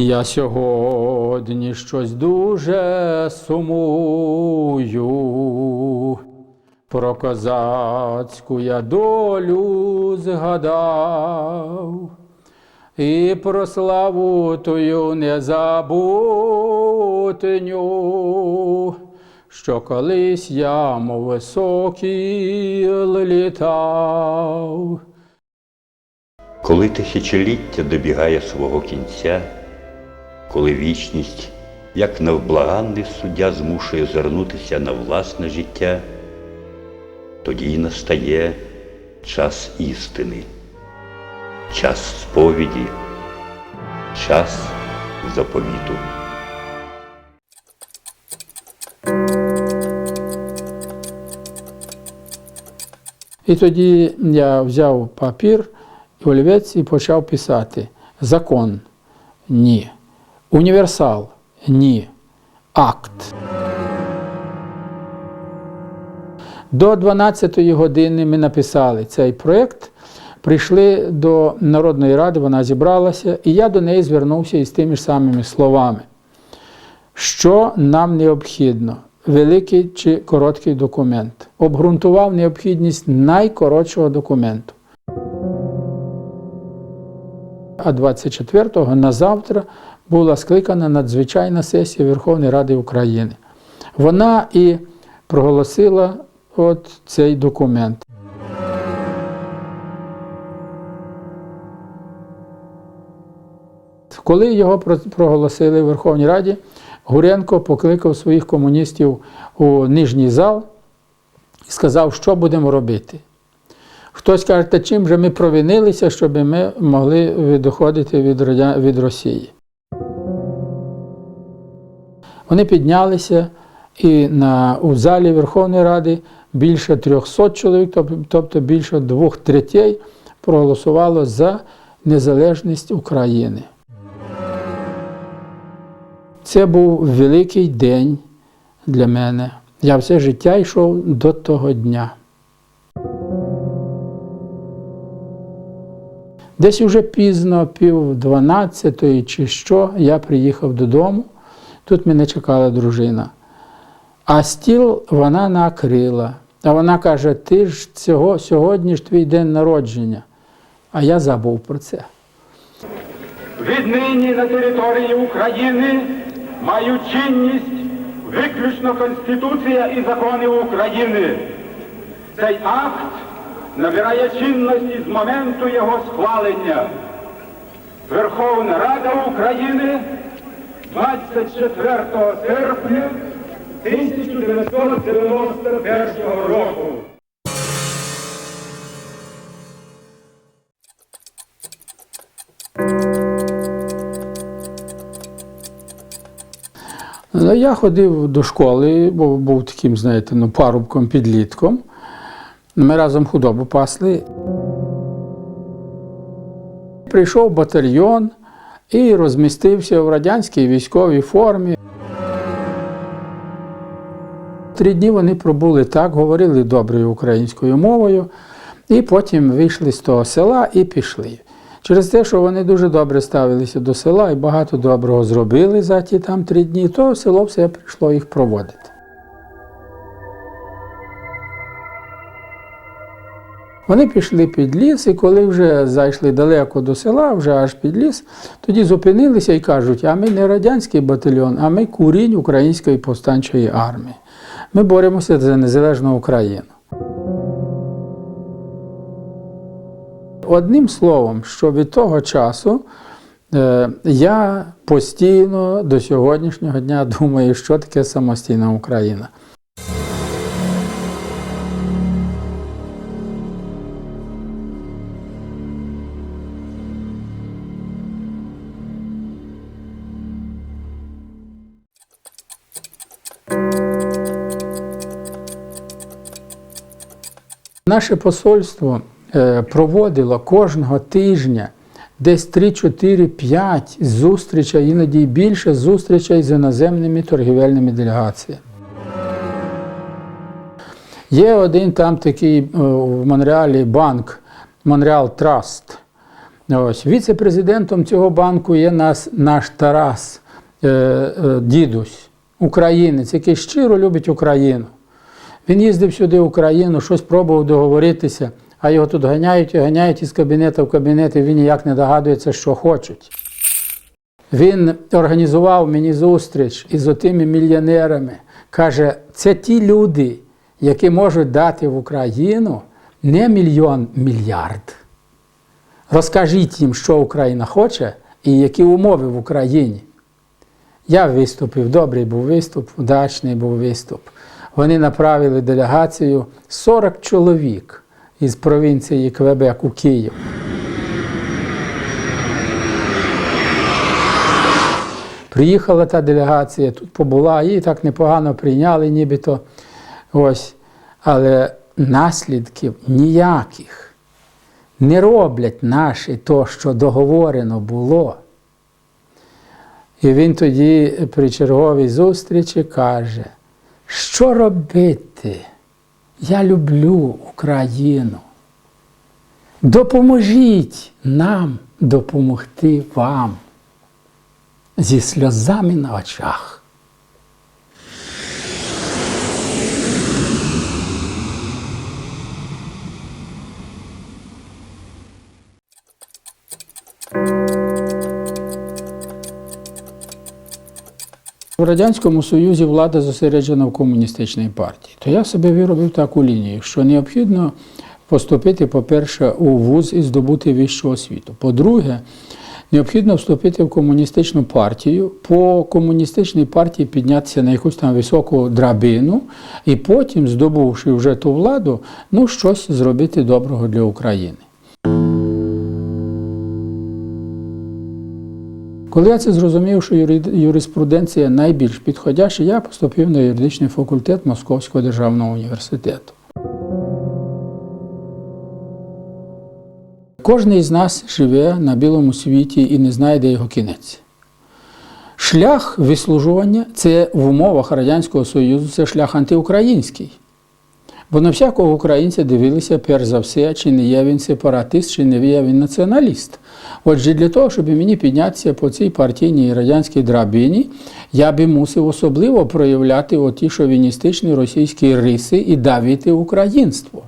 Я сьогодні щось дуже сумую. Про козацьку я долю згадав, і про славу тую незабутню, що колись я, мов високий, літав. Коли тисячоліття добігає свого кінця, коли вічність, як невблаганний суддя, змушує звернутися на власне життя, тоді й настає час істини, час сповіді, час заповіту. І тоді я взяв папір олівець і почав писати закон ні. Універсал ні. Акт. До 12-ї години ми написали цей проєкт, прийшли до Народної ради, вона зібралася, і я до неї звернувся із тими ж самими словами. Що нам необхідно? Великий чи короткий документ. Обґрунтував необхідність найкоротшого документу. А 24-го на завтра була скликана надзвичайна сесія Верховної Ради України. Вона і проголосила от цей документ. Коли його про- проголосили в Верховній Раді, Гуренко покликав своїх комуністів у нижній зал і сказав, що будемо робити. Хтось каже, та чим же ми провинилися, щоб ми могли відходити від Росії. Вони піднялися і на, у залі Верховної Ради більше 300 чоловік, тобто більше двох третей, проголосувало за незалежність України. Це був великий день для мене. Я все життя йшов до того дня. Десь уже пізно, пів дванадцятої чи що, я приїхав додому. Тут мене чекала дружина. А стіл вона накрила. А вона каже: ти ж цього, сьогодні ж твій день народження. А я забув про це. Віднині на території України мають чинність виключно Конституція і закони України. Цей акт набирає чинності з моменту його схвалення. Верховна Рада України 24 серпня 1991 року. Ну, Я ходив до школи, бо був таким, знаєте, ну, парубком, підлітком. Ми разом худобу пасли. Прийшов батальйон і розмістився в радянській військовій формі. Три дні вони пробули так, говорили доброю українською мовою, і потім вийшли з того села і пішли. Через те, що вони дуже добре ставилися до села і багато доброго зробили за ті там три дні, то село все прийшло їх проводити. Вони пішли під ліс, і коли вже зайшли далеко до села, вже аж під ліс, тоді зупинилися і кажуть: а ми не радянський батальйон, а ми курінь Української повстанчої армії. Ми боремося за незалежну Україну. Одним словом, що від того часу е, я постійно до сьогоднішнього дня думаю, що таке самостійна Україна. Наше посольство е, проводило кожного тижня десь 3, 4, 5 зустрічей, іноді більше зустрічей з іноземними торгівельними делегаціями. Є один там такий е, в Монреалі банк Монреал Траст. Віце-президентом цього банку є нас, наш Тарас, е, дідусь, українець, який щиро любить Україну. Він їздив сюди в Україну, щось пробував договоритися, а його тут ганяють і ганяють із кабінету в кабінет, і він ніяк не догадується, що хочуть. Він організував мені зустріч із отими мільйонерами. Каже, це ті люди, які можуть дати в Україну не мільйон мільярд. Розкажіть їм, що Україна хоче і які умови в Україні. Я виступив, добрий був виступ, удачний був виступ. Вони направили делегацію 40 чоловік із провінції Квебек у Київ. Приїхала та делегація, тут побула, її так непогано прийняли, нібито. Ось. Але наслідків ніяких не роблять наші то, що договорено було. І він тоді при черговій зустрічі каже, що робити? Я люблю Україну. Допоможіть нам допомогти вам зі сльозами на очах. В Радянському Союзі влада зосереджена в комуністичній партії. То я собі виробив таку лінію, що необхідно поступити, по-перше, у вуз і здобути вищу освіту. По-друге, необхідно вступити в комуністичну партію, по комуністичній партії піднятися на якусь там високу драбину, і потім, здобувши вже ту владу, ну щось зробити доброго для України. Коли я це зрозумів, що юри- юриспруденція найбільш підходяща, я поступив на юридичний факультет Московського державного університету. Кожен із нас живе на білому світі і не знає, де його кінець. Шлях вислужування це в умовах Радянського Союзу це шлях антиукраїнський. Бо на всякого українця дивилися перш за все, чи не є він сепаратист, чи не є він націоналіст. Отже, для того, щоб мені піднятися по цій партійній радянській драбині, я би мусив особливо проявляти оті шовіністичні російські риси і давити українство.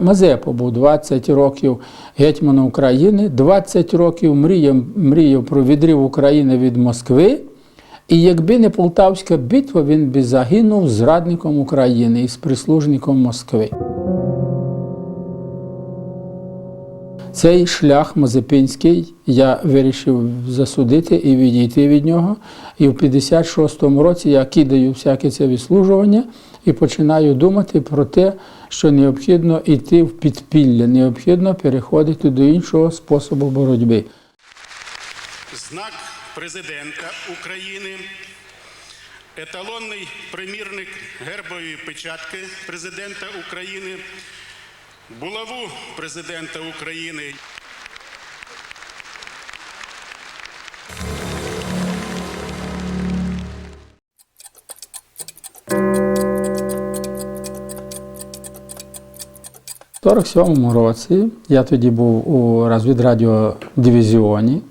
Мазепа був 20 років гетьманом України, 20 років мріяв, мріяв про відрив України від Москви. І якби не Полтавська битва, він би загинув зрадником України і з прислужником Москви. Цей шлях Мазепинський я вирішив засудити і відійти від нього. І в 56-му році я кидаю всяке це відслужування і починаю думати про те, що необхідно йти в підпілля, необхідно переходити до іншого способу боротьби. Знак президента України, еталонний примірник гербової печатки президента України, булаву президента України. У 47-му році я тоді був у розвідрадіодивізіоні.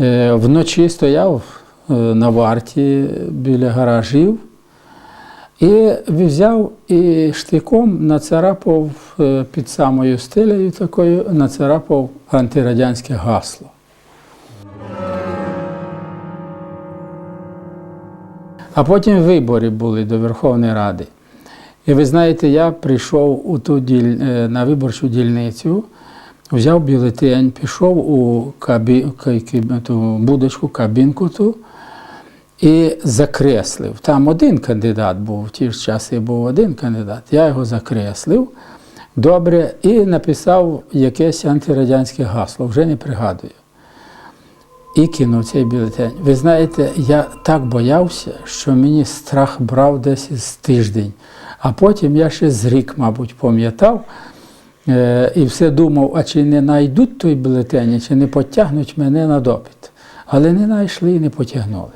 Е, Вночі стояв е, на варті біля гаражів і взяв і штиком нацарапав е, під самою стелею такою, нацарапав антирадянське гасло. А потім вибори були до Верховної Ради. І ви знаєте, я прийшов у ту діль... на виборчу дільницю, взяв бюлетень, пішов у кабі... ту будочку, кабінку ту і закреслив. Там один кандидат був, в ті ж часи був один кандидат. Я його закреслив добре і написав якесь антирадянське гасло, вже не пригадую. І кинув цей бюлетень. Ви знаєте, я так боявся, що мені страх брав десь з тиждень. А потім я ще з рік, мабуть, пам'ятав і все думав, а чи не знайдуть той бюлетень, чи не потягнуть мене на допит. Але не знайшли і не потягнули.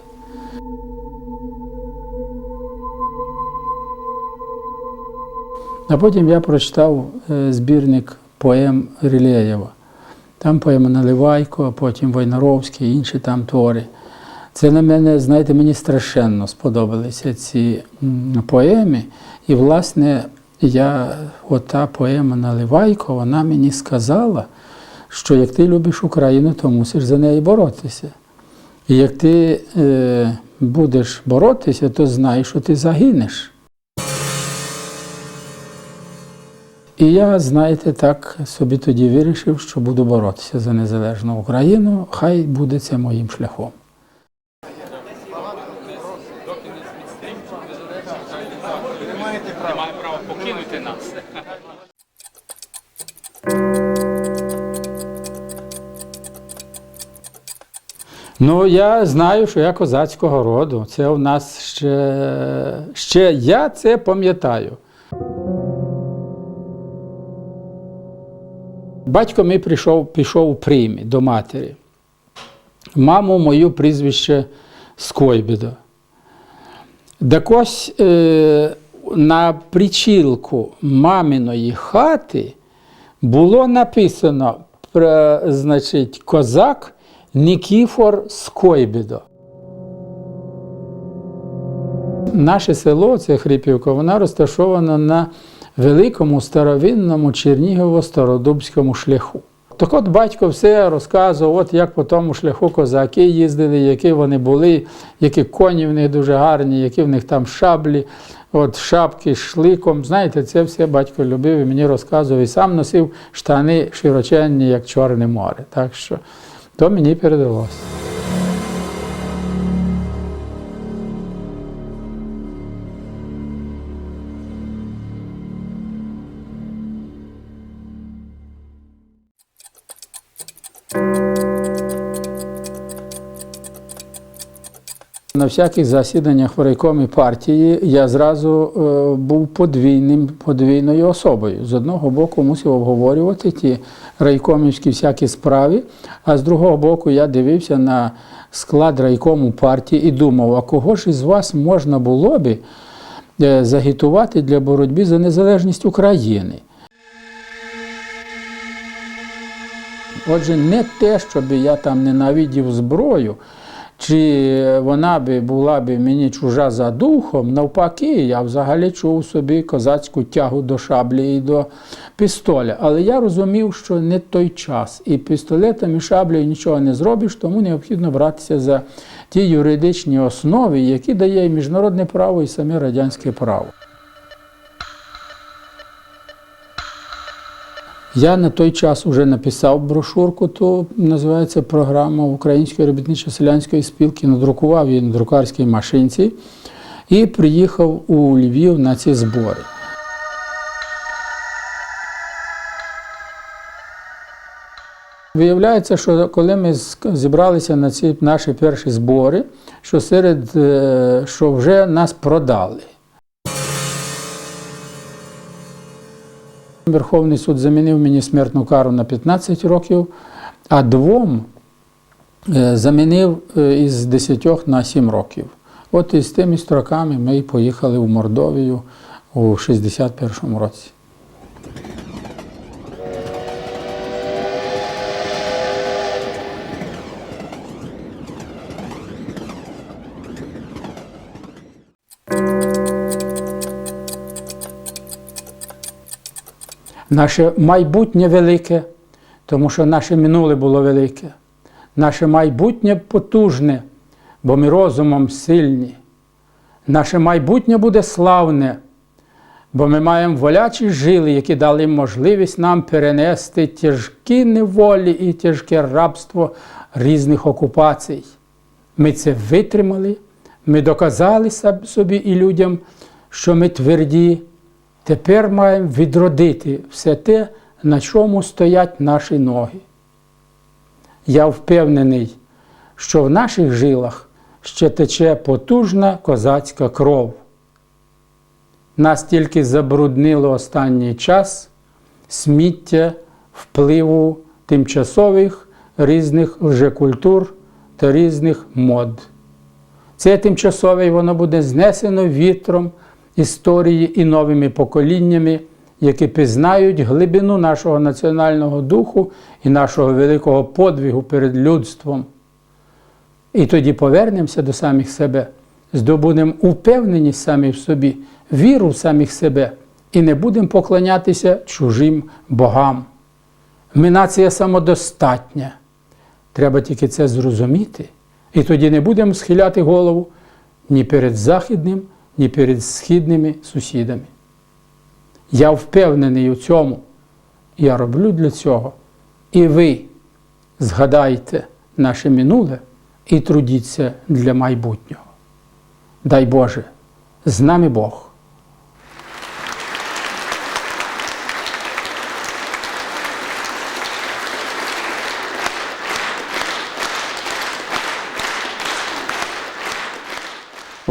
А потім я прочитав е, збірник поем Рілеєва. Там поема Наливайко, а потім Войнаровський, інші там твори. Це на мене, знаєте, мені страшенно сподобалися ці поеми. І, власне, я, ота поема Наливайко, вона мені сказала, що як ти любиш Україну, то мусиш за неї боротися. І як ти е, будеш боротися, то знай, що ти загинеш. І я, знаєте, так собі тоді вирішив, що буду боротися за незалежну Україну, хай буде це моїм шляхом. Ну, я знаю, що я козацького роду. Це у нас ще, ще я це пам'ятаю. Батько мій прийшов, пішов у приймі до матері. Маму мою прізвище Скойбідо. Так е, на причілку маминої хати було написано, про, значить, козак Нікіфор Скойбідо. Наше село, це Хрипівка, вона розташована на великому старовинному Чернігово-Стародубському шляху. Так от батько все розказував, от як по тому шляху козаки їздили, які вони були, які коні в них дуже гарні, які в них там шаблі, от шапки з шликом. Знаєте, це все батько любив і мені розказував. І сам носив штани широченні, як Чорне море. Так що то мені передалося. На всяких засіданнях в райкомі партії я зразу е, був подвійним, подвійною особою. З одного боку мусив обговорювати ті райкомівські всякі справи, а з другого боку я дивився на склад райкому партії і думав, а кого ж із вас можна було би е, загітувати для боротьби за незалежність України? Отже, не те, щоб я там ненавидів зброю, чи вона би була би мені чужа за духом, навпаки, я взагалі чув собі козацьку тягу до шаблі і до пістоля. Але я розумів, що не той час. І пістолетом і шаблею нічого не зробиш, тому необхідно братися за ті юридичні основи, які дає і міжнародне право, і саме радянське право. Я на той час вже написав брошурку, то називається програма Української робітничо-селянської спілки, надрукував її на друкарській машинці і приїхав у Львів на ці збори. Виявляється, що коли ми зібралися на ці наші перші збори, що серед е, що вже нас продали. Верховний суд замінив мені смертну кару на 15 років, а двом е, замінив е, із 10 на 7 років. От із тими строками ми поїхали в Мордовію у 61-му році. Наше майбутнє велике, тому що наше минуле було велике. Наше майбутнє потужне, бо ми розумом сильні. Наше майбутнє буде славне, бо ми маємо волячі жили, які дали можливість нам перенести тяжкі неволі і тяжке рабство різних окупацій. Ми це витримали, ми доказали собі і людям, що ми тверді. Тепер маємо відродити все те, на чому стоять наші ноги. Я впевнений, що в наших жилах ще тече потужна козацька кров. Нас тільки забруднило останній час сміття впливу тимчасових різних лжекультур та різних мод. Це тимчасове воно буде знесено вітром історії і новими поколіннями, які пізнають глибину нашого національного духу і нашого великого подвигу перед людством. І тоді повернемося до самих себе, здобудемо упевненість самі в собі, віру в самих себе і не будемо поклонятися чужим богам. Ми нація самодостатня. Треба тільки це зрозуміти, і тоді не будемо схиляти голову ні перед західним, ні перед східними сусідами. Я впевнений у цьому. Я роблю для цього. І ви згадайте наше минуле і трудіться для майбутнього. Дай Боже, з нами Бог.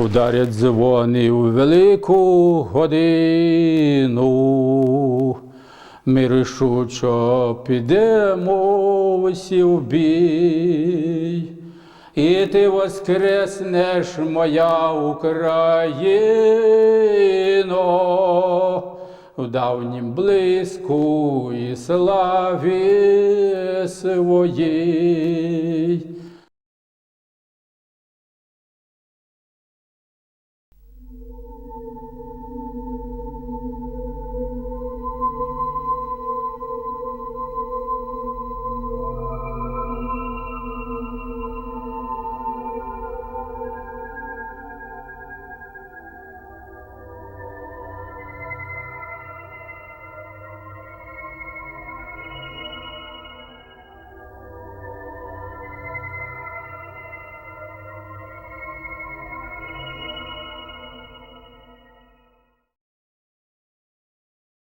Ударять дзвони у велику годину. Ми рішучо підемо всі в бій. І ти воскреснеш, моя Україно, в давнім блиску і славі своїй.